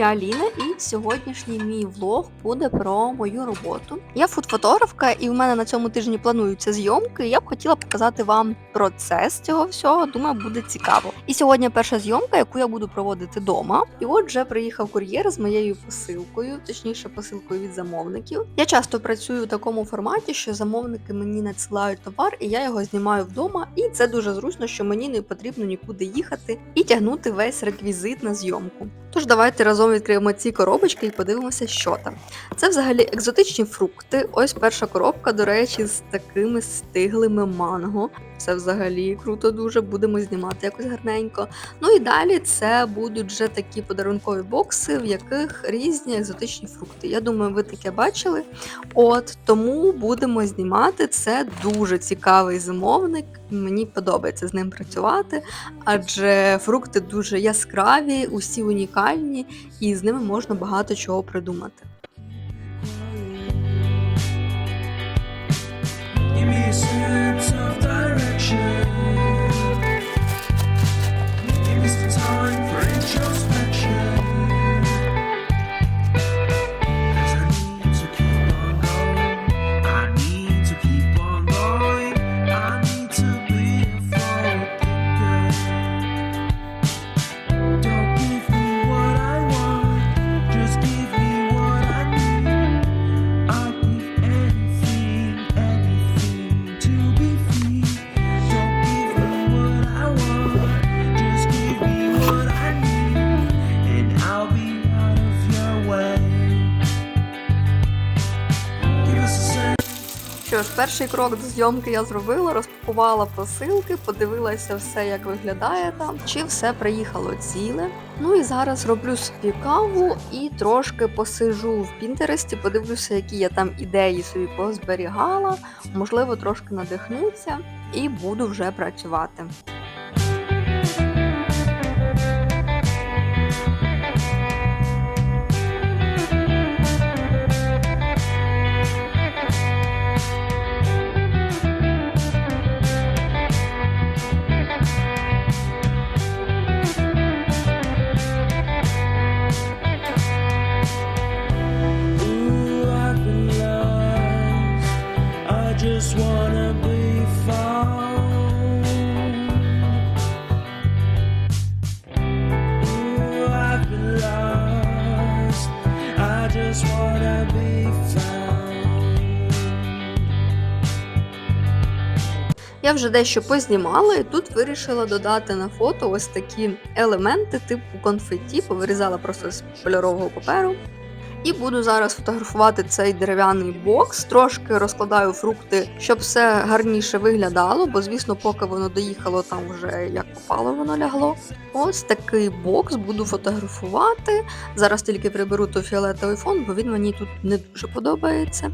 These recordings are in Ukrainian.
я Аліна, і сьогоднішній мій влог буде про мою роботу. Я фудфотографка, і в мене на цьому тижні плануються зйомки. Я б хотіла показати вам процес цього всього. Думаю, буде цікаво. І сьогодні перша зйомка, яку я буду проводити вдома. І от вже приїхав кур'єр з моєю посилкою, точніше, посилкою від замовників. Я часто працюю в такому форматі, що замовники мені надсилають товар, і я його знімаю вдома. І це дуже зручно, що мені не потрібно нікуди їхати і тягнути весь реквізит на зйомку. Тож давайте разом відкриємо ці коробочки і подивимося, що там. Це взагалі екзотичні фрукти. Ось перша коробка, до речі, з такими стиглими манго. Це взагалі круто дуже, будемо знімати якось гарненько. Ну і далі це будуть вже такі подарункові бокси, в яких різні екзотичні фрукти. Я думаю, ви таке бачили. От тому будемо знімати. Це дуже цікавий замовник. Мені подобається з ним працювати, адже фрукти дуже яскраві, усі унікальні, і з ними можна багато чого придумати. Перший крок до зйомки я зробила, розпакувала посилки, подивилася все, як виглядає там, чи все приїхало ціле. Ну і зараз роблю собі каву і трошки посижу в Пінтересті, подивлюся, які я там ідеї собі позберігала, можливо, трошки надихнуся і буду вже працювати. Я вже дещо познімала, і тут вирішила додати на фото ось такі елементи типу конфетті, повирізала просто з кольорового паперу. І буду зараз фотографувати цей дерев'яний бокс. Трошки розкладаю фрукти, щоб все гарніше виглядало, бо, звісно, поки воно доїхало, там вже як попало, воно лягло. Ось такий бокс буду фотографувати. Зараз тільки приберу той фіолетовий фон, бо він мені тут не дуже подобається.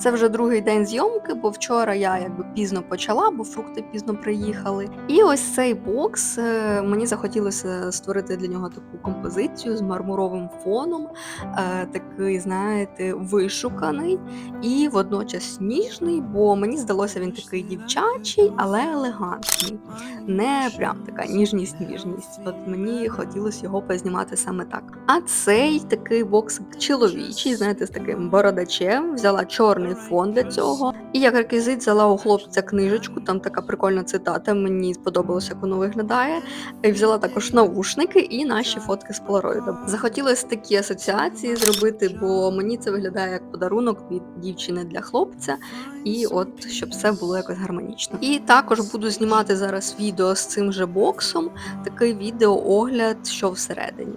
Це вже другий день зйомки, бо вчора я якби пізно почала, бо фрукти пізно приїхали. І ось цей бокс е, мені захотілося створити для нього таку композицію з мармуровим фоном, е, такий, знаєте, вишуканий і водночас ніжний, бо мені здалося він такий дівчачий, але елегантний. Не прям така ніжність-ніжність. От мені хотілося його познімати саме так. А цей такий бокс чоловічий, знаєте, з таким бородачем, взяла чорний фон для цього. І як реквізит взяла у хлопця книжечку, там така прикольна цитата, мені сподобалося, як воно виглядає. І взяла також наушники і наші фотки з полароїдом. Захотілося такі асоціації зробити, бо мені це виглядає як подарунок від дівчини для хлопця, і от щоб все було якось гармонічно. І також буду знімати зараз відео з цим же боксом, такий відеоогляд, що всередині.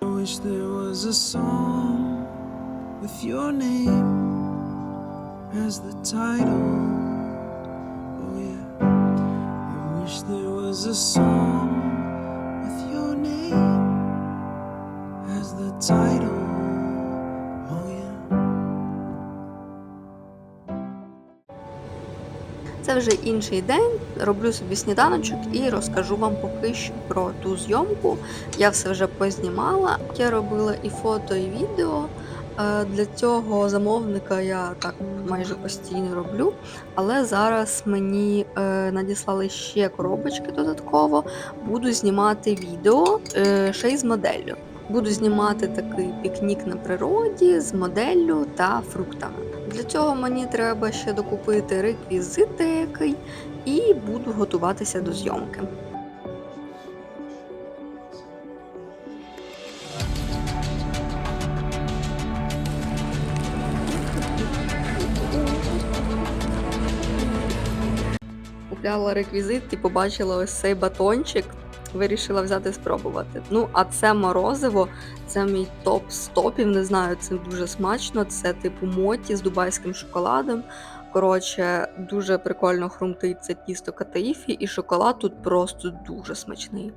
Wish there was a song with your name as the title. Oh yeah. I wish there was a song with your name as the title. Oh yeah. Це вже інший день. Роблю собі сніданочок і розкажу вам поки що про ту зйомку. Я все вже познімала. Я робила і фото, і відео. Е, Для цього замовника я так майже постійно роблю. Але зараз мені е, надіслали ще коробочки додатково. Буду знімати відео е, ще й з моделлю. Буду знімати такий пікнік на природі з моделлю та фруктами. Для цього мені треба ще докупити реквізит деякий і буду готуватися до зйомки. Купляла реквізит і побачила ось цей батончик. Вирішила взяти спробувати. Ну, а це морозиво, це мій топ з топів, не знаю, це дуже смачно. Це типу моті з дубайським шоколадом. Коротше, дуже прикольно хрумтить це тісто катаїфі, і шоколад тут просто дуже смачний.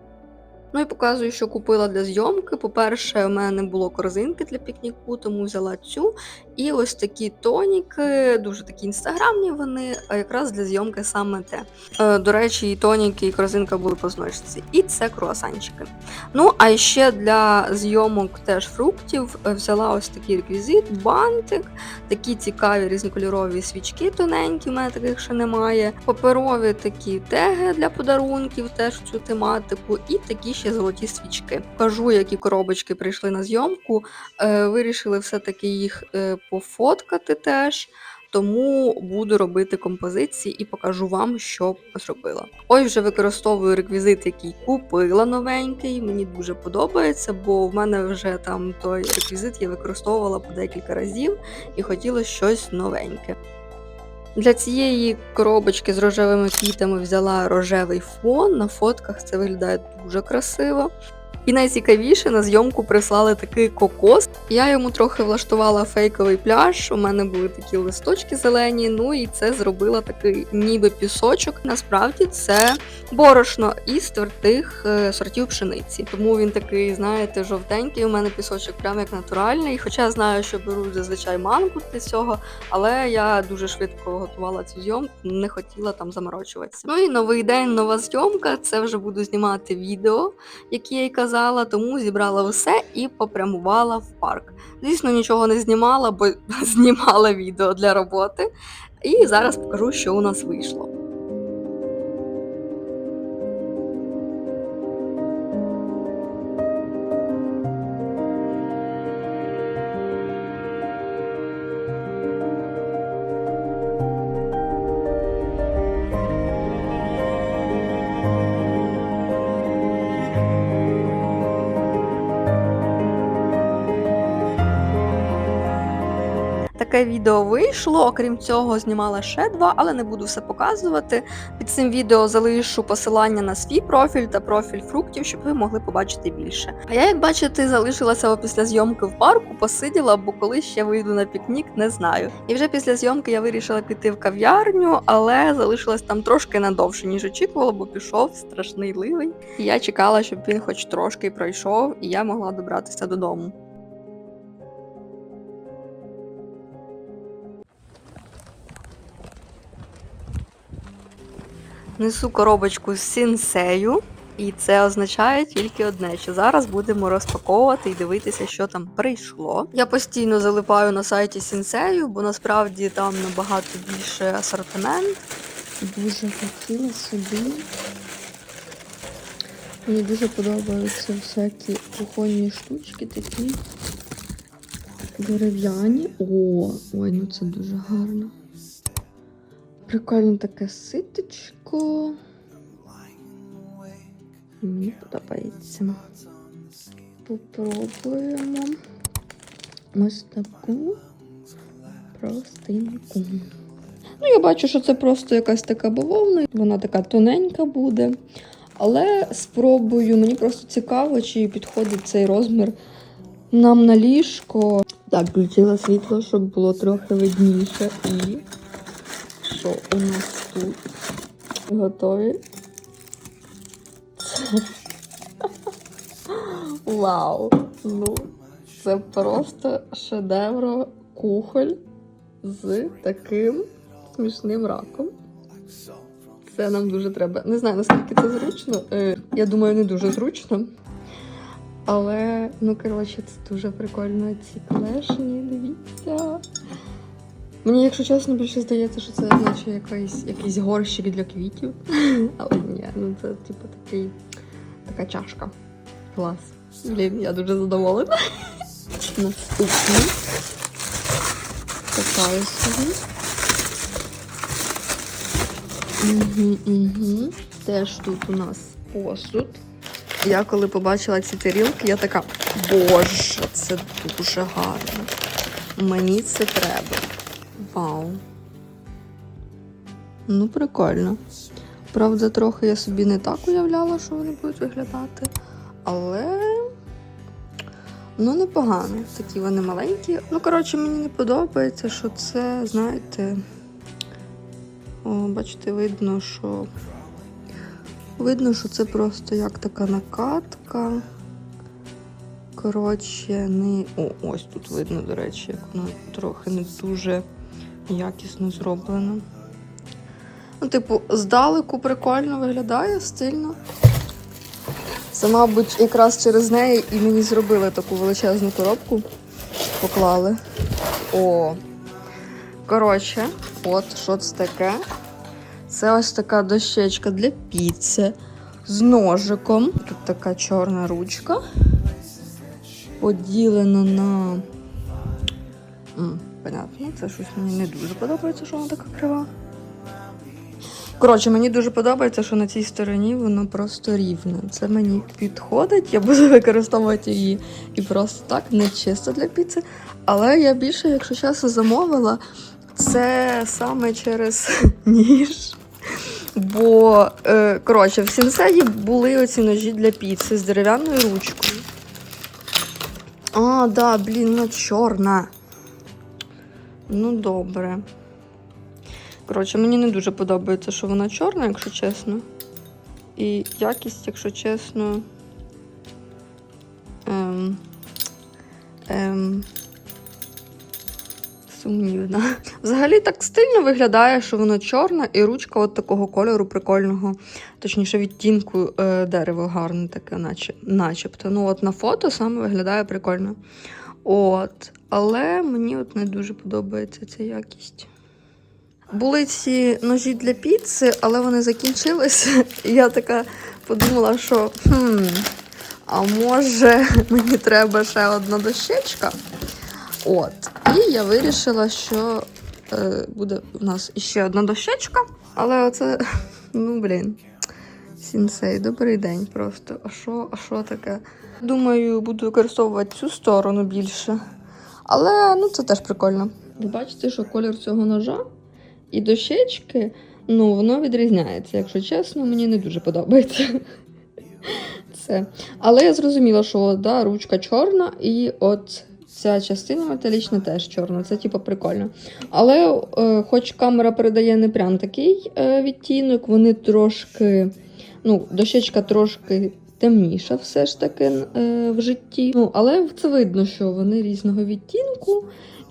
Ну і показую, що купила для зйомки. По-перше, у мене було корзинки для пікніку, тому взяла цю. І ось такі тоніки, дуже такі інстаграмні вони, а якраз для зйомки саме те. Е, До речі, і тоніки, і корзинка були по знижці. І це круасанчики. Ну, а ще для зйомок теж фруктів е, взяла ось такий реквізит, бантик, такі цікаві різнокольорові свічки тоненькі, в мене таких ще немає. Паперові такі теги для подарунків, теж в цю тематику, і такі ще золоті свічки. Кажу, які коробочки прийшли на зйомку. Е, Вирішили все-таки їх е, пофоткати теж. Тому буду робити композиції і покажу вам, що зробила. Ось вже використовую реквізит, який купила новенький. Мені дуже подобається, бо в мене вже там той реквізит я використовувала по декілька разів і хотіла щось новеньке. Для цієї коробочки з рожевими квітами взяла рожевий фон. На фотках це виглядає дуже красиво. І найцікавіше на зйомку прислали такий кокос. Я йому трохи влаштувала фейковий пляж. У мене були такі листочки зелені. Ну і це зробила такий ніби пісочок. Насправді це борошно із твердих е, сортів пшениці. Тому він такий, знаєте, жовтенький. У мене пісочок прям як натуральний. Хоча знаю, що беруть зазвичай манку для цього, але я дуже швидко готувала цю зйомку, не хотіла там заморочуватися. Ну і новий день, нова зйомка. Це вже буду знімати відео, які я казала, тому зібрала все і попрямувала в парк. Звісно, нічого не знімала, бо знімала відео для роботи. І зараз покажу, що у нас вийшло. Таке відео вийшло. Окрім цього, знімала ще два, але не буду все показувати. Під цим відео залишу посилання на свій профіль та профіль фруктів, щоб ви могли побачити більше. А я, як бачите, залишилася після зйомки в парку, посиділа, бо коли ще вийду на пікнік, не знаю. І вже після зйомки я вирішила піти в кав'ярню, але залишилась там трошки надовше, ніж очікувала, бо пішов страшний ливень. І я чекала, щоб він хоч трошки пройшов, і я могла добратися додому. Несу коробочку з сінсею, і це означає тільки одне, що зараз будемо розпаковувати і дивитися, що там прийшло. Я постійно залипаю на сайті сінсею, бо насправді там набагато більше асортимент. Дуже хотіла собі. Мені дуже подобаються всякі кухонні штучки такі дерев'яні. О, ой, ну це дуже гарно. Прикольне таке ситочко. Мені подобається. Попробуємо ось таку простинку. Ну, я бачу, що це просто якась така бавовна. Вона така тоненька буде. Але спробую, мені просто цікаво, чи підходить цей розмір нам на ліжко. Так, включила світло, щоб було трохи видніше. І що у нас тут? Готові? Вау! Ну, це просто шедевро кухоль з таким смішним раком. Це нам дуже треба. Не знаю, наскільки це зручно. Е, я думаю, не дуже зручно. Але, ну, коротше, це дуже прикольно. Ці клешні, дивіться. Мені, якщо чесно, більше здається, що це наче якийсь, якийсь горщик для квітів. Але ні, ну це типу такий, така чашка. Клас. Блін, я дуже задоволена. Наступний. Катаю собі. Угу, угу. Теж тут у нас посуд. Я коли побачила ці тарілки, я така, боже, це дуже гарно. Мені це треба. Вау. Ну, прикольно. Правда, трохи я собі не так уявляла, що вони будуть виглядати. Але. Ну, непогано. Такі вони маленькі. Ну, коротше, мені не подобається, що це, знаєте. О, бачите, видно, що. Видно, що це просто як така накатка. Коротше, не. О, ось тут видно, до речі, як воно трохи не дуже якісно зроблено. Ну, типу, здалеку прикольно виглядає, стильно. Це, мабуть, якраз через неї і мені зробили таку величезну коробку. Поклали. О. Коротше, от що це таке. Це ось така дощечка для піци з ножиком. Тут така чорна ручка. Поділена на. Понятно, це щось мені не дуже подобається, що вона така крива. Коротше, мені дуже подобається, що на цій стороні воно просто рівне. Це мені підходить, я буду використовувати її і просто так, не чисто для піци. Але я більше, якщо чесно, замовила це саме через ніж. Бо, е, коротше, в сінсеї були оці ножі для піци з дерев'яною ручкою. А, да, блін, ну чорна. Ну, добре. Коротше, мені не дуже подобається, що вона чорна, якщо чесно. І якість, якщо чесно. Ем, ем, сумнівна. Взагалі так стильно виглядає, що воно чорна, і ручка от такого кольору прикольного, точніше, відтінку е, дерева гарне таке, наче, начебто. Ну, от на фото саме виглядає прикольно. От. Але мені от не дуже подобається ця якість. Були ці ножі для піци, але вони закінчилися. І я така подумала, що хм, а може мені треба ще одна дощечка. От. І я вирішила, що е, буде в нас ще одна дощечка. Але оце, ну блін, сінсей, добрий день просто. А що, а що таке? Думаю, буду використовувати цю сторону більше. Але ну це теж прикольно. Ви бачите, що колір цього ножа і дощечки, ну, воно відрізняється. Якщо чесно, мені не дуже подобається. Це. Але я зрозуміла, що да, ручка чорна, і от ця частина металічна теж чорна. Це типу прикольно. Але, е, хоч камера передає не прям такий е, відтінок, вони трошки, ну, дощечка трошки темніша все ж таки е, в житті. Ну, але це видно, що вони різного відтінку,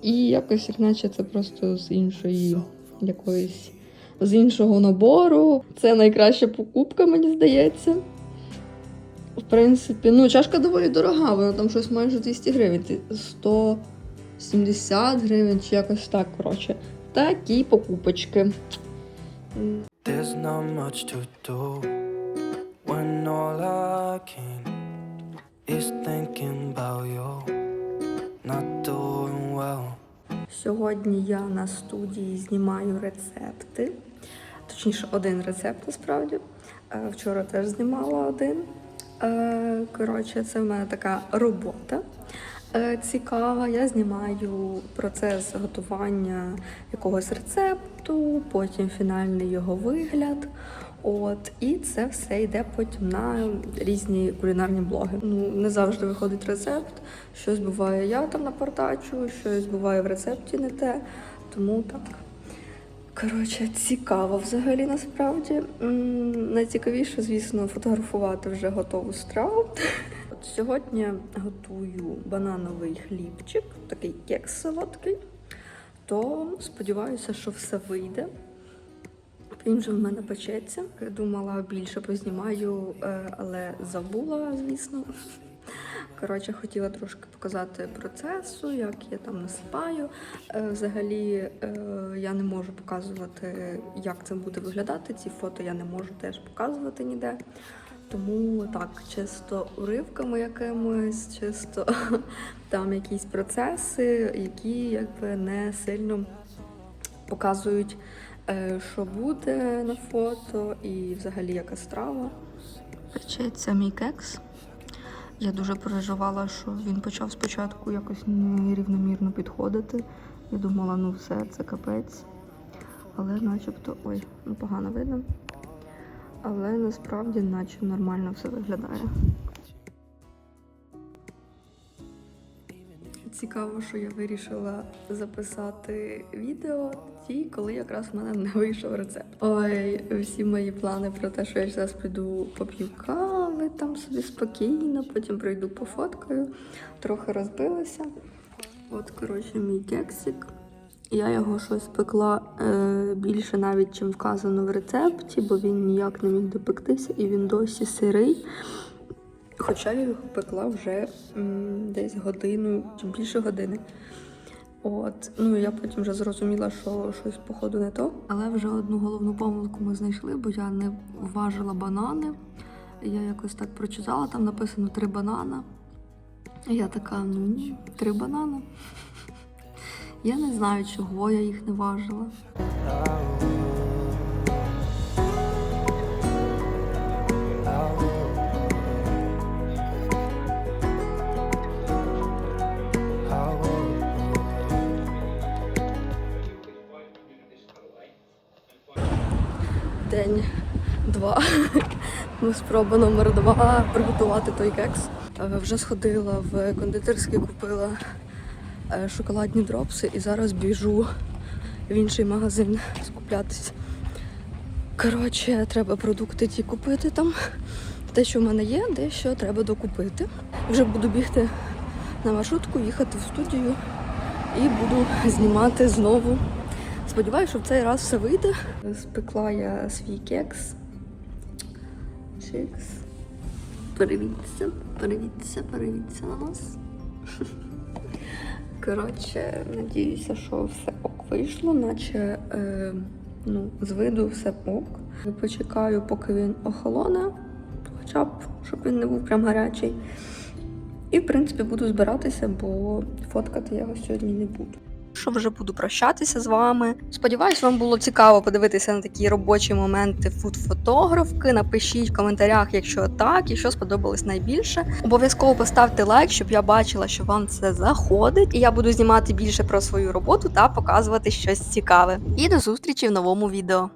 і якось, як наче це просто з іншої якоїсь. З іншого набору. Це найкраща покупка, мені здається. В принципі, ну, чашка доволі дорога, вона там щось майже 200 гривень. 170 гривень чи якось так, коротше. Такі покупочки. There's not much to do when all I can is thinking about you. Not doing well. Сьогодні я на студії знімаю рецепти. Точніше, один рецепт насправді. Е, Вчора теж знімала один. Е, Коротше, це в мене така робота е, цікава. Я знімаю процес готування якогось рецепту, потім фінальний його вигляд. От, і це все йде потім на різні кулінарні блоги. Ну, не завжди виходить рецепт. Щось буває, я там напортачу, щось буває в рецепті не те. Тому так. Коротше, цікаво взагалі насправді. Найцікавіше, звісно, фотографувати вже готову страву. От сьогодні готую банановий хлібчик, такий кекс солодкий. То сподіваюся, що все вийде. Він вже в мене печеться. Думала більше познімаю, е, але забула, звісно. Коротше, хотіла трошки показати процесу, як я там насипаю. Е, Взагалі е, я не можу показувати, як це буде виглядати. Ці фото я не можу теж показувати ніде. Тому так, чисто уривками якимось, чисто там якісь процеси, які якби не сильно показують, що буде на фото і взагалі яка страва. Печеться мій кекс. Я дуже переживала, що він почав спочатку якось нерівномірно підходити. Я думала, ну все, це капець. Але начебто. Ой, ну погано видно. Але насправді наче нормально все виглядає. Цікаво, що я вирішила записати відео тоді, коли якраз в мене не вийшов рецепт. Ой, всі мої плани про те, що я зараз піду поп'ю кави там собі спокійно, потім прийду пофоткаю, трохи розбилася. От, коротше, мій кексик. Я його щось пекла е, більше навіть, чим вказано в рецепті, бо він ніяк не міг допектися і він досі сирий. Хоча я його пекла вже м, десь годину чи більше години. От, ну я потім вже зрозуміла, що щось походу не то. Але вже одну головну помилку ми знайшли, бо я не вважила банани. Я якось так прочитала, там написано три банана. Я така, ну ні, три банани. Я не знаю, чого я їх не важила. Два. Ну, спроба номер два приготувати той кекс. Е, Вже сходила в кондитерський, купила е, шоколадні дропси і зараз біжу в інший магазин скуплятися. Коротше, треба продукти ті купити там. Те, що в мене є, дещо треба докупити. Вже буду бігти на маршрутку, їхати в студію і буду знімати знову. Сподіваюся, що в цей раз все вийде. Спекла я свій кекс. Чикс. Перевіться, перевіться, перевіться на нас. Коротше, надіюся, що все ок вийшло, наче е, ну, з виду все ок. Почекаю, поки він охолоне, хоча б, щоб він не був прям гарячий. І, в принципі, буду збиратися, бо фоткати я його сьогодні не буду. Що вже буду прощатися з вами. Сподіваюсь, вам було цікаво подивитися на такі робочі моменти фуд-фотографки. Напишіть в коментарях, якщо так, і що сподобалось найбільше. Обов'язково поставте лайк, щоб я бачила, що вам це заходить, і я буду знімати більше про свою роботу та показувати щось цікаве. І до зустрічі в новому відео.